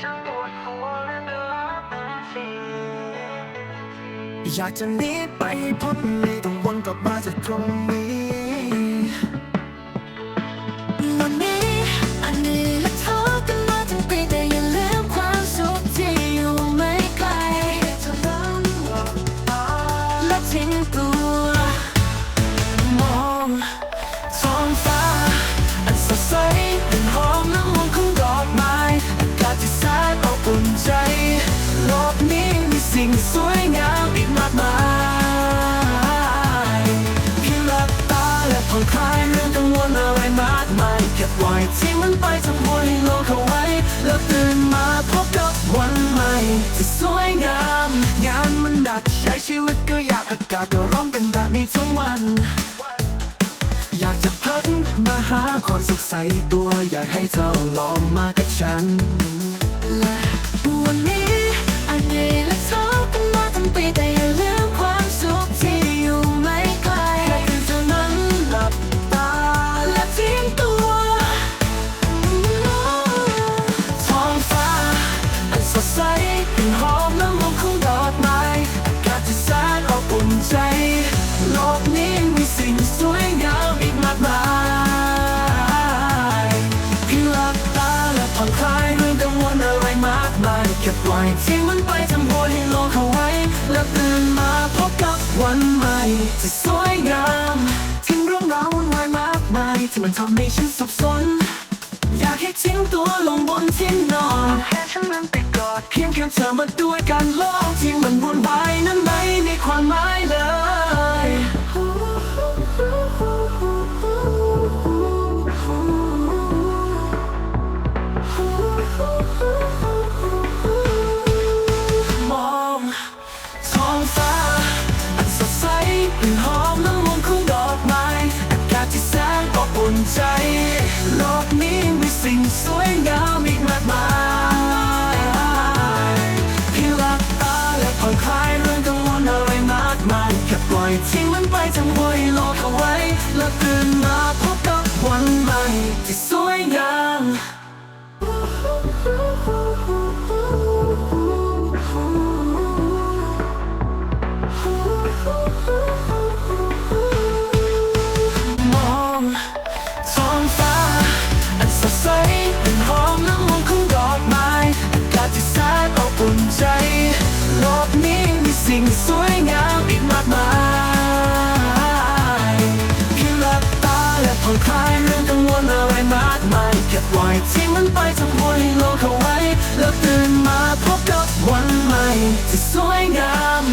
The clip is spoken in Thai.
ฉันปวดหัวและเวลาเป็นทีอยากจะหนีไปพ้นไม่ต้องวนกลับมาจากตรงนี้ สิ่งสวยงามอีกมากมายเพียงหลับตาและผ่อนคลายเรื่องกังวลอะไรมากมายเก็บไว้ที่มันไปทั้งหมดให้โลกเอาไว้ แล้วตื่นมาพบกับวันใหม่ที่สวยงาม งานมันดักใช้ชีวิตก็อยากอากาศก็ร้อนเป็นแบบนี้ทั้งวันอยากจะพักมาหาคนสุขใสตัวอยากให้เธอลองมากับฉัน และวันนี้ากมายเก็บไว้ที่มันไปทำโบยให้โลกเอาไว้ แล้วตื่นมาพบกับวันใหม่ที่สวยงามทิ้งเรื่องราววุ่นวายมากมายที่มันทำให้ฉันสับสน อยากให้ทิ้งตัวลงบนที่นอนแค่ฉันนั้นไปกอดเพียงแค่เธอมาด้วยกันโลกที่มันวุ่นวายนั้น ใเก็บไว้ที่มันไปทั้งหมดให้โลกเอาไว้ แล้วตื่นมาพบกับวันใหม่ที่สวยงาม